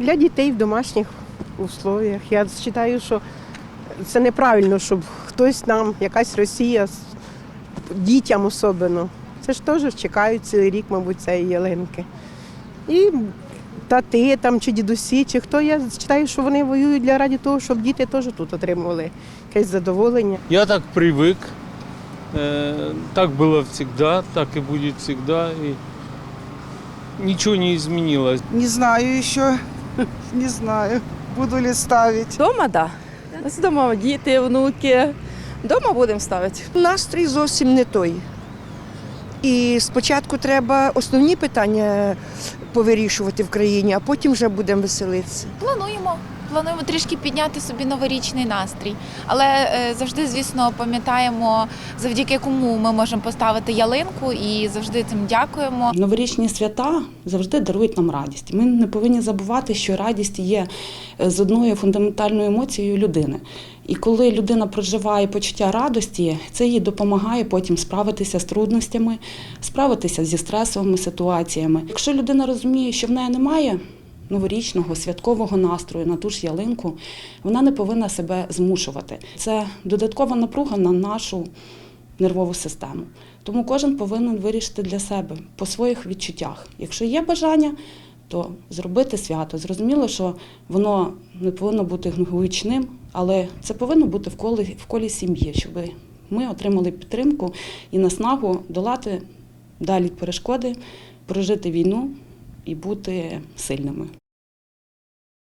для дітей в домашніх условіях. Я вважаю, що це неправильно, щоб хтось нам, якась Росія, с- дітям особливо. Це ж теж чекають цілий рік, мабуть, цієї ялинки. І тати там, чи дідусі, чи хто, я вважаю, що вони воюють для раді того, щоб діти теж тут отримували якесь задоволення. Я так привык. Э, Так было всегда, так и будет всегда. И ничего не изменилось. Не знаю еще, не знаю, буду ли ставить. Дома, так. Да. З дома діти, внуки. Дома будемо ставити. Настрій зовсім не той. І спочатку треба основні питання повирішувати в країні, а потім вже будемо веселитися. Плануємо. Плануємо трішки підняти собі новорічний настрій, але е, завжди, звісно, пам'ятаємо, завдяки кому ми можемо поставити ялинку, і завжди цим дякуємо. Новорічні свята завжди дарують нам радість. Ми не повинні забувати, що радість є е, з одною фундаментальною емоцією людини. І коли людина проживає почуття радості, це їй допомагає потім справитися з трудностями, справитися зі стресовими ситуаціями. Якщо людина розуміє, що в неї немає новорічного святкового настрою на ту ж ялинку, вона не повинна себе змушувати. Це додаткова напруга на нашу нервову систему. Тому кожен повинен вирішити для себе по своїх відчуттях. Якщо є бажання, то зробити свято. Зрозуміло, що воно не повинно бути гучним, але це повинно бути в колі, в колі сім'ї, щоб ми отримали підтримку і наснагу долати далі перешкоди, прожити війну і бути сильними.